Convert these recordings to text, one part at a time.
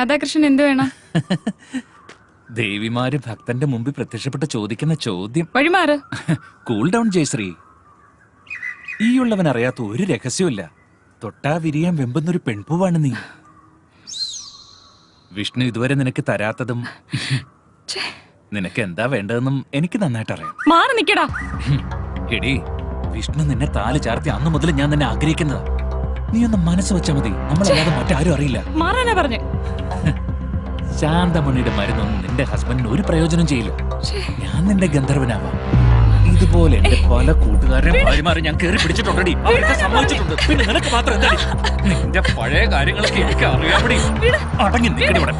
രാധാകൃഷ്ണൻ എന്ത് വേണം? ദേവിമാര് ഭക്തന്റെ മുമ്പിൽ പ്രത്യക്ഷപ്പെട്ട് ചോദിക്കുന്ന ചോദ്യം. വഴിമാറ്. Cool down Jayashree. ഈ ഉള്ളവൻ അറിയാത്ത ഒരു രഹസ്യമില്ല തൊട്ടാ വിരിയാൻ വെമ്പുന്നൊരു പെൺപൂവാണ് നീ. വിഷ്ണു ഇതുവരെ നിനക്ക് തരാത്തതും നിനക്ക് എന്താ വേണ്ടതെന്നും എനിക്ക് നന്നായിട്ട് അറിയാം. മാറി നിക്കടാ. എടി വിഷ്ണു നിന്നെ താൽ ചാർത്തി അന്ന് മുതൽ ഞാൻ നിന്നെ ആഗ്രഹിക്കുന്നതാ. നീ ഒന്ന് മനസ്സ് വെച്ചാ മതി. നമ്മളല്ലാതെ മറ്റാരും അറിയില്ല. മാറാനാ പറഞ്ഞേ. ശാന്തമണിയുടെ മരുന്നൊന്നും നിന്റെ ഹസ്ബൻഡിന് ഒരു പ്രയോജനം ചെയ്യില്ല. ഞാൻ നിന്റെ ഗന്ധർവനാവാം. ഇതുപോലെ എന്റെ പല കൂട്ടുകാരെ ഭാര്യമാരെ ഞാൻ കയറി പിടിച്ചിട്ടുണ്ടടി. അവരൊക്കെ സമ്മതിച്ചിട്ടുണ്ട്. പിന്നെ നിനക്ക് മാത്രം എന്താ നിന്റെ പഴയ കാര്യങ്ങളൊക്കെ എനിക്ക് അറിയാമടി. അടങ്ങി നിൽക്കടി ഇവിടെ.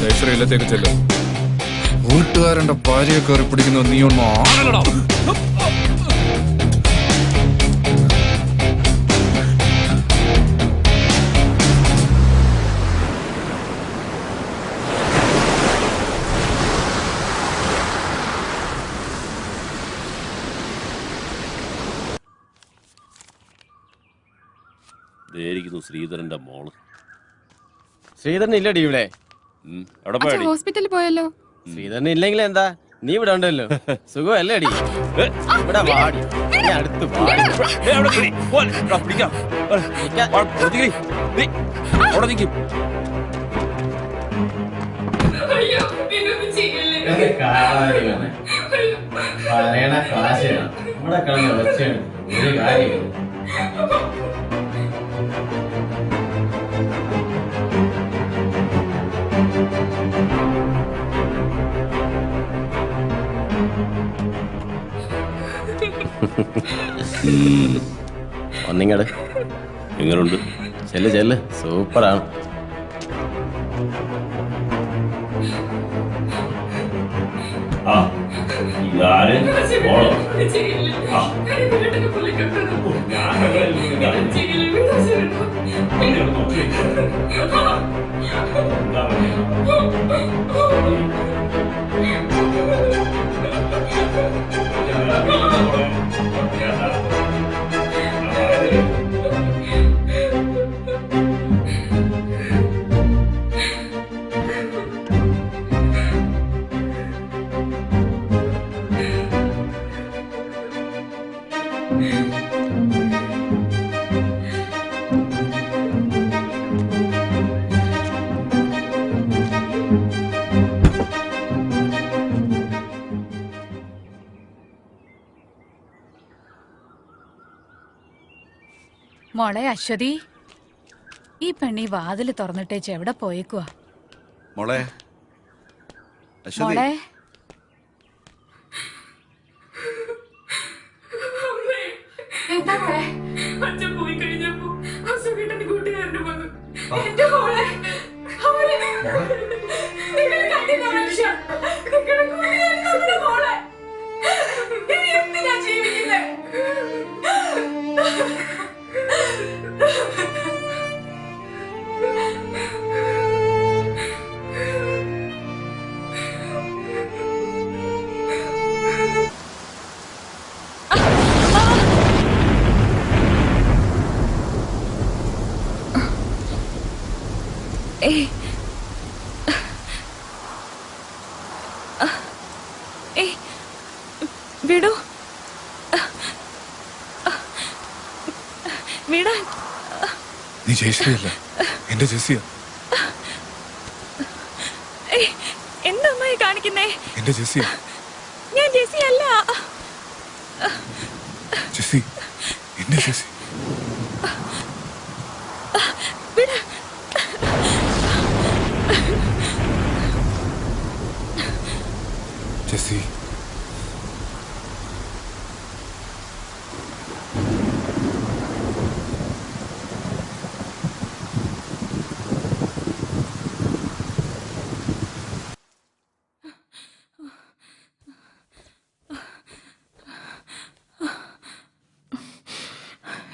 ജയശ്രീയിലത്തേക്ക് ചെല്ലും. വീട്ടുകാരന്റെ ഭാര്യയെ കയറി പിടിക്കുന്ന നീ ഒന്നും ആണല്ലടാ ശ്രീധരന്റെ മോൾ. ശ്രീധരൻ ഇല്ലടി ഇവിടെ എവിടെ പോയടി? ഹോസ്പിറ്റലിൽ പോയല്ലോ. ശ്രീധരൻ ഇല്ലെങ്കിൽ എന്താ? നീ ഇവിടെ ഉണ്ടല്ലോ. സുഖമല്ലേ അടി ഇവിടെ വാടി. അടുത്ത് പറയണ കാശാണ് നമ്മുടെ നിൽക്ക്. ഒച്ചയാണ് ഒരു പിടിക്കാം. ഒന്നിങ്ങട് നിങ്ങളുണ്ട് ചെല്ല് ചെല്ല്. സൂപ്പറാണ്. ആ ഇതാര്? ആ. മോളെ അശ്വതി ഈ പെണ്ണി വാതില് തുറന്നിട്ടേച്ച് എവിടെ പോയേക്കുവാ മോളെ അശ്വതി മോളെ വിടൂ. വിടാൻ നീ ജയശ്രീയല്ല. എന്റെ ജെസിയ എന്താ അമ്മായി കാണിക്കുന്നേ? എന്റെ ജെസ്സിയ. ഞാൻ ജെസി അല്ല ജെസ്സി എന്റെ ജെസ്സി വിട ജെസ്സി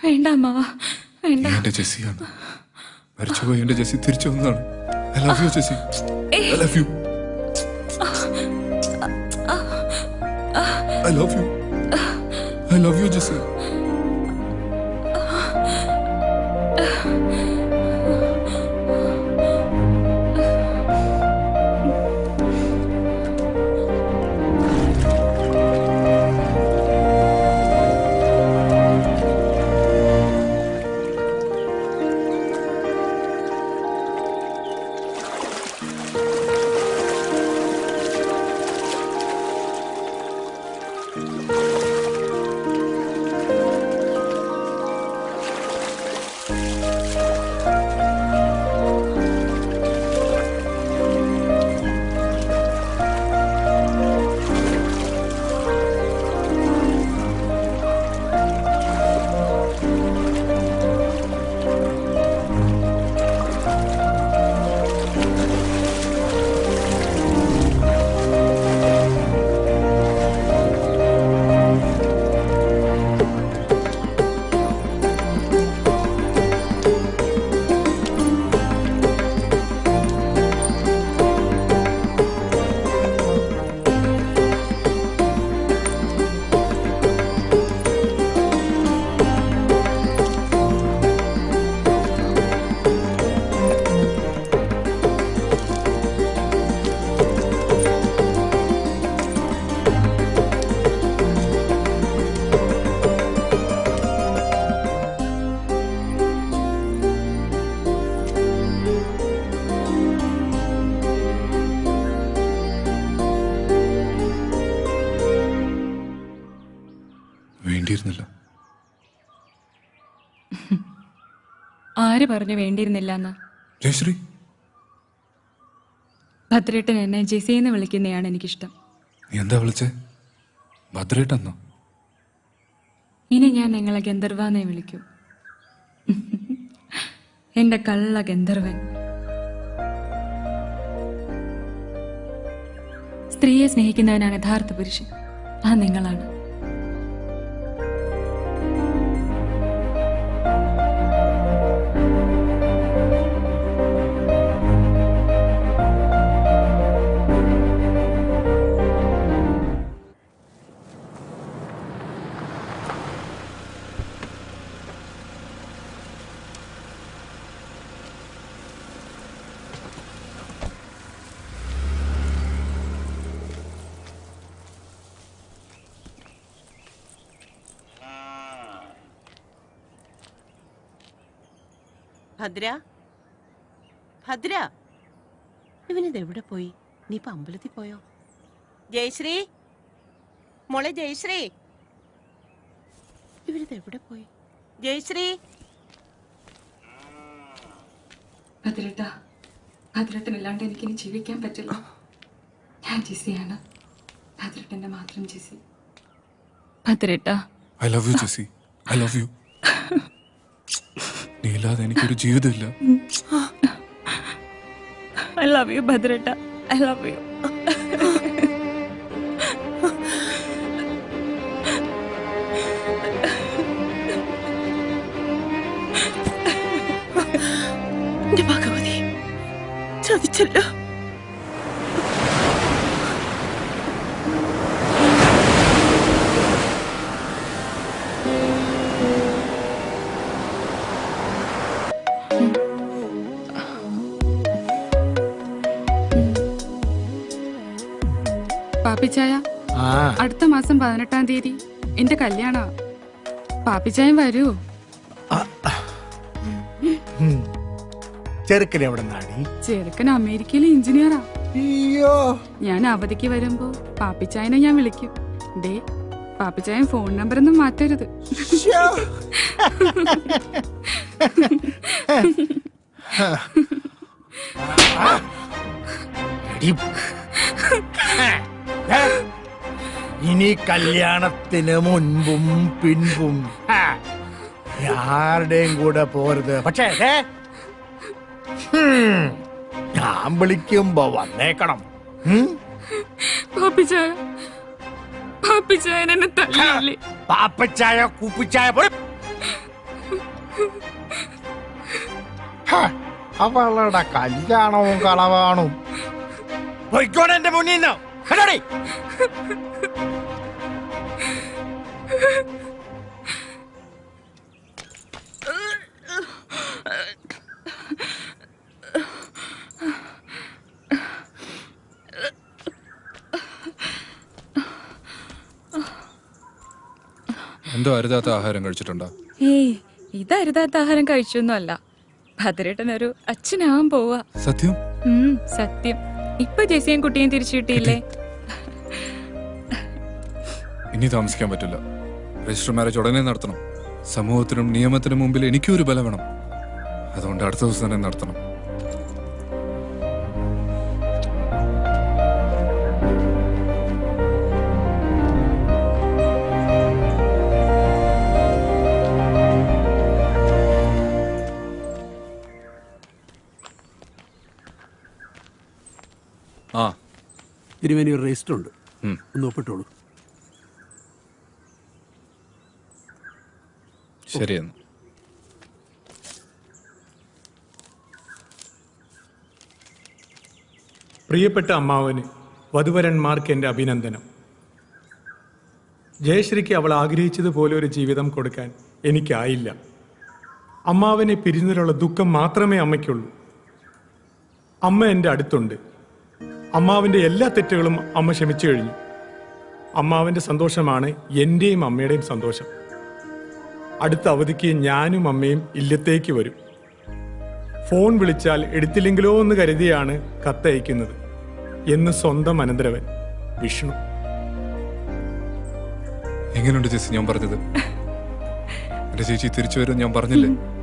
വേണ്ട അമ്മാവ വേണ്ട. എന്റെ ജെസ്സിയാണ്. മരിച്ചുപോയി എന്റെ ജെസ്സി തിരിച്ചു വന്നതാണ് I love you Jessy I love you I love you I love you Jessy. ആര് പറഞ്ഞു വേണ്ടിയിരുന്നില്ല എന്ന് ജയശ്രീ. ഭദ്രേട്ടൻ എന്നെ ജെസിന്ന് വിളിക്കുന്നതാണ് എനിക്കിഷ്ടം. എന്താ വിളിച്ചേ? ഭദ്രേട്ടെന്നോ? ഇനി ഞാൻ നിങ്ങളെ ഗന്ധർവാന്നേ വിളിക്കൂ. എന്റെ കള്ള ഗന്ധർവൻ. സ്ത്രീയെ സ്നേഹിക്കുന്നവനാണ് യഥാർത്ഥ പുരുഷൻ. ആ നിങ്ങളാണ്. ഭദ്ര? ഭദ്ര? ഇവനിത് എവിടെ പോയി? നീ ഇപ്പൊ അമ്പലത്തിൽ പോയോ? ജയശ്രീ? മോളെ ജയശ്രീ? ഇവനിത് എവിടെ പോയി? ജയശ്രീ? ഭദ്രേട്ട ഭദ്രേട്ടനില്ലാണ്ട് എനിക്കിനി ജീവിക്കാൻ പറ്റില്ല. ഞാൻ ജിസിയാണ് ഭദ്രട്ടന്റെ മാത്രം Jisi ഭദ്രട്ട I love you Jissy I love you നീ ഇല്ലാതെ എനിക്കൊരു ജീവിതമില്ല. ഐ ലവ് യു ഭദ്രട്ട. ഐ ലവ് യു ഭഗവതി ചതിച്ചല്ലോ. പാപ്പിച്ചായ? അടുത്ത മാസം പതിനെട്ടാം തീയതി. എന്റെ കല്യാണ. പാപ്പിച്ചായം വരൂ. ചെറുക്കൻ എവിടെ നാടി ചെറുക്കൻ അമേരിക്കയിലെ എഞ്ചിനീയറാ. അയ്യോ. ഞാൻ അവധിക്ക് വരുമ്പോ പാപ്പിച്ചായനെ ഞാൻ വിളിക്കും. ദേ പാപ്പിച്ചായൻ ഫോൺ നമ്പർ ഒന്നും മാറ്റരുത്. ശ്ശോ. ഇനി കല്യാണത്തിന് മുൻപും പിൻപും. ആരുടെയും കൂടെ പോരുത്. പക്ഷേ? ഞാൻ വിളിക്കുമ്പോ വന്നേക്കണം? പാപ്പിച്ചായ. കൂപ്പിച്ചായ അവളുടെ കല്യാണവും കളവാണും. പൊയ്ക്കോടെ എന്റെ മുന്നിൽ നിന്ന്. കേട്ടോടി എന്തോ അരുതാത്ത ആഹാരം കഴിച്ചിട്ടുണ്ടോ? ഏയ് അരുതാത്ത ആഹാരം കഴിച്ചൊന്നും അല്ല ഭദ്രേട്ടൻ ഒരു അച്ഛനാവാൻ പോവാ. സത്യം? ഉം, സത്യം. ഇപ്പൊ ജെസിയും കുട്ടിയും തിരിച്ചു കിട്ടിയില്ലേ? ഇനി താമസിക്കാൻ പറ്റില്ല. രജിസ്റ്റർ മാരേജ് ഉടനെ നടത്തണം. സമൂഹത്തിനും നിയമത്തിനും മുമ്പിൽ എനിക്കും ഒരു ബലം വേണം. അതുകൊണ്ട് അടുത്ത ദിവസം തന്നെ നടത്തണം. തിരുവേനി രജിസ്റ്റർ ഉണ്ട്. ഒന്ന് ഒപ്പിട്ടോളൂ. ശരിയെന്ന് പ്രിയപ്പെട്ട അമ്മാവന് വധുവരന്മാർക്ക് എന്റെ അഭിനന്ദനം. ജയശ്രീക്ക് അവൾ ആഗ്രഹിച്ചതുപോലെ ഒരു ജീവിതം കൊടുക്കാൻ എനിക്കായില്ല. അമ്മാവനെ പിരിഞ്ഞതിലുള്ള ദുഃഖം മാത്രമേ അമ്മയ്ക്കുള്ളൂ. അമ്മ എന്റെ അടുത്തുണ്ട്. അമ്മാവിന്റെ എല്ലാ തെറ്റുകളും അമ്മ ക്ഷമിച്ചു കഴിഞ്ഞു. അമ്മാവന്റെ സന്തോഷമാണ് എന്റെയും അമ്മയുടെയും സന്തോഷം. അടുത്ത അവധിക്ക് ഞാനും അമ്മയും ഇല്ലത്തേക്ക് വരും. ഫോൺ വിളിച്ചാൽ എടുത്തില്ലെങ്കിലോ എന്ന് കരുതിയാണ് കത്തയക്കുന്നത് എന്ന് സ്വന്തം അനന്തരവൻ വിഷ്ണു. എങ്ങനെയുണ്ട് ചേച്ചി? ഞാൻ പറഞ്ഞത്. എന്റെ ചേച്ചി തിരിച്ചു വരും ഞാൻ പറഞ്ഞില്ലേ?